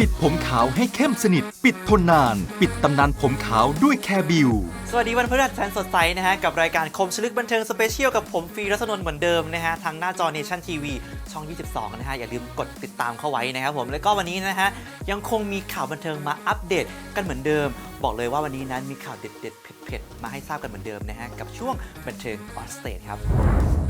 ปิดผมขาวให้เข้มสนิท ปิดทนนาน ปิดตำนานผมขาวด้วยแคร์บิว สวัสดีวันพฤหัสแสนสดใสนะฮะ กับรายการคมชลึกบันเทิงสเปเชียลกับผมฟรีรัศนนท์เหมือนเดิมนะฮะ ทางหน้าจอเนชั่นทีวีช่อง 22 นะฮะ อย่าลืมกดติดตามเข้าไว้นะครับผม แล้วก็วันนี้นะฮะ ยังคงมีข่าวบันเทิงมาอัปเดตกันเหมือนเดิม บอกเลยว่าวันนี้นั้นมีข่าวเด็ดๆเผ็ดๆมาให้ทราบกันเหมือนเดิมนะฮะกับช่วงบันเทิงออนสเตจครับ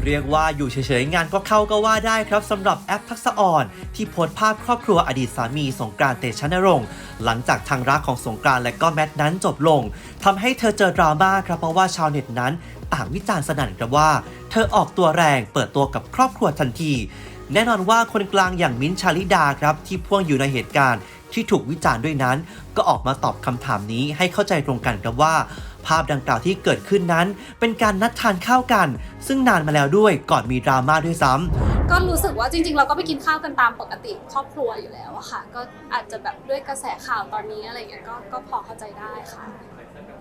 เรียกว่าอยู่เฉยๆงานก็เข้าก็ว่าได้ครับสำหรับแอปทักษะอ่อน ที่โพสต์ภาพครอบครัวอดีตสามีสงกรานต์เตชะนรงค์หลังจากทางรักของสงกรานต์และก็แมทนั้นจบลงทำให้เธอเจอดราม่าครับเพราะว่าชาวเน็ตนั้นต่างวิจารณ์สนั่นครับว่า เธอออกตัวแรงเปิดตัวกับครอบครัวทันที แน่นอนว่าคนกลางอย่างมิ้นชาลิดาครับที่พ่วงอยู่ในเหตุการณ์ที่ถูกวิจารณ์ด้วยนั้น ก็ออกมาตอบคำถามนี้ให้เข้าใจตรงกันครับว่า ภาพดังกล่าวที่เกิดขึ้นนั้น เป็นการนัดทานข้าวกัน ซึ่งนานมาแล้วด้วยก่อนมีดราม่าด้วยซ้ำก็รู้สึกว่าจริงๆ เราก็ไปกินข้าวกันตามปกติครอบครัวอยู่แล้วอะค่ะ ก็อาจจะแบบด้วยกระแสข่าวตอนนี้อะไรเงี้ยก็ก็พอเข้าใจได้ค่ะ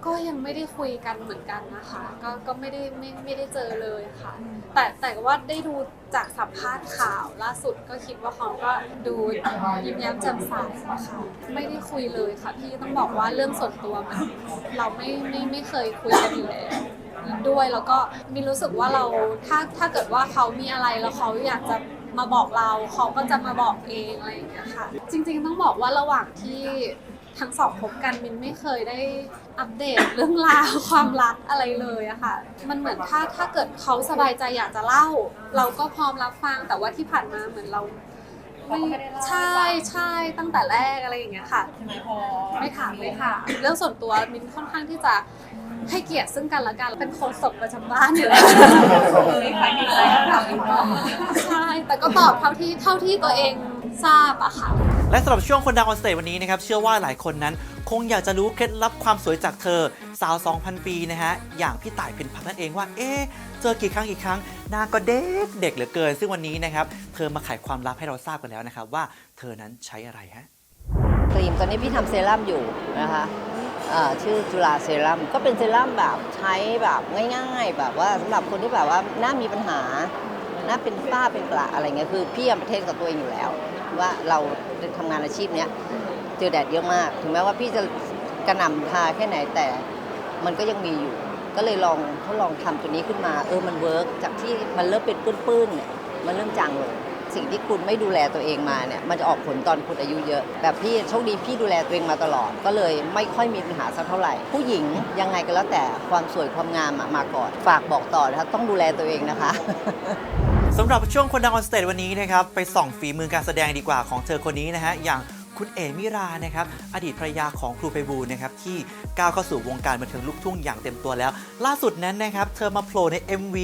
ก็ยังไม่ได้คุยกันเหมือนกันนะคะ ก็ก็ไม่ได้ไม่ไม่ได้เจอเลยค่ะ แต่แต่ว่าได้ดูจากสัมภาษณ์ข่าวล่าสุดก็คิดว่าเขาก็ดูยิ้มแย้มแจ่มใสค่ะไม่ได้คุยเลยค่ะพี่ต้องบอกว่าเรื่องส่วนตัวมันเราไม่ไม่ไม่เคยคุยกันอยู่แล้วด้วยแล้วก็มีรู้สึกว่าเราถ้าถ้าเกิดว่าเขามีอะไรแล้วเขาอยากจะมาบอกเราเขาก็จะมาบอกเองอะไรอย่างเงี้ยค่ะ จริง ๆ ต้องบอกว่าระหว่างที่ ทั้งสองคบกันมินไม่เคยได้อัปเดตเรื่องราวความรักอะไรเลยอะค่ะ มันเหมือนถ้าถ้าเกิดเขาสบายใจอยากจะเล่า เราก็พร้อมรับฟังแต่ว่าที่ผ่านมาเหมือนเราไม่ใช่ใช่ตั้งแต่แรกอะไรอย่างเงี้ยค่ะ ไม่ถามเลยค่ะ เรื่องส่วนตัวมินค่อนข้างที่จะให้เกียรติซึ่งกันและกันเป็นโค้ชศพประจำบ้านอยู่แล้วใช่แต่ก็ตอบเท่าที่เท่าที่ตัวเองทราบอะค่ะ และสำหรับช่วงคนดังออนสเตจวันนี้นะครับเชื่อว่าหลายคนนั้น คงอยากจะรู้เคล็ดลับความสวยจากเธอสาว 2,000 ปีนะฮะอย่างพี่ต่ายเพ็ญพัฒน์นั่นเองว่าเอ๊ะเจอกี่ครั้งกี่ครั้งน้าก็เด็กเด็กเหลือเกิน ซึ่งวันนี้นะครับเธอมาไขความลับให้เราทราบกันแล้วนะครับว่าเธอนั้นใช้อะไรฮะครีมตอนนี้พี่ทำเซรั่มอยู่นะคะชื่อจุฬาเซรั่มก็เป็นเซรั่มแบบใช้แบบง่าย ๆ แบบว่าสำหรับคนที่แบบว่าหน้ามีปัญหาหน้าเป็นฝ้าเป็นกระอะไรเงี้ยคือพี่ยมประเทศกับตัวเองอยู่แล้ว ว่าเราทำงานอาชีพเนี้ยเจอแดดเยอะมาก ถึงแม้ว่าพี่จะกระหน่ำทาแค่ไหนแต่มันก็ยังมีอยู่ ก็เลยลองทดลองทำตัวนี้ขึ้นมาเออมันเวิร์กจากที่มันเริ่มเป็นปื้นๆเนี่ยมันเริ่มจางลงสิ่งที่คุณไม่ดูแลตัวเองมาเนี่ยมันจะออกผลตอนคุณอายุเยอะ แบบพี่โชคดีพี่ดูแลตัวเองมาตลอด ก็เลยไม่ค่อยมีปัญหาสักเท่าไหร่ ผู้หญิงยังไงก็แล้วแต่ความสวยความงามมาก่อน ฝากบอกต่อนะคะต้องดูแลตัวเองนะคะ สำหรับช่วงคนดังออนสเตจวันนี้นะครับไปส่องฝีมือการแสดงดีกว่าของเธอคนนี้นะฮะอย่างคุณเอมิรานะครับอดีตภรรยาของครูไปบูลนะครับที่ก้าวเข้าสู่วงการบันเทิงลูกทุ่งอย่างเต็มตัวแล้ว ล่าสุดนั้นนะครับเธอมาโผล่ใน MV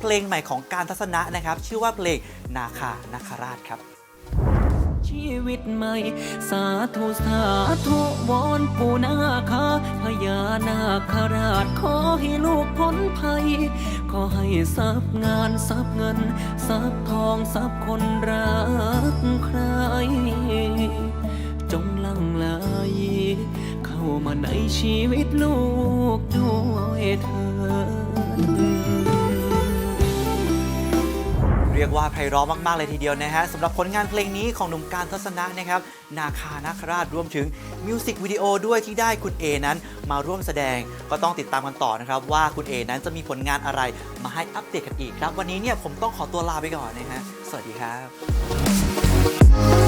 เพลงใหม่ของการทัศนะนะครับชื่อว่าเพลงนาคานาคาราชครับ ชีวิตใหม่ สาธุสาธุวอนปูนาคาพญานาคราชขอให้ลูกพ้นภัย ขอให้ทรัพย์งานทรัพย์เงินทรัพย์ทองทรัพย์คนรักใคร จงหลังไหลเข้ามาในชีวิตลูกด้วยเธอ รียกว่าไพเราะมาก ๆ เลยทีเดียวนะฮะสำหรับผลงานเพลงนี้ของหนุ่มการทัศนะนะครับ นาคานาคราชรวมถึงมิวสิกวิดีโอด้วยที่ได้คุณเอนั้นมาร่วมแสดงก็ต้องติดตามกันต่อนะครับ ว่าคุณเอนั้นจะมีผลงานอะไรมาให้อัปเดตกันอีกครับ วันนี้เนี่ยผมต้องขอตัวลาไปก่อนนะฮะสวัสดีครับ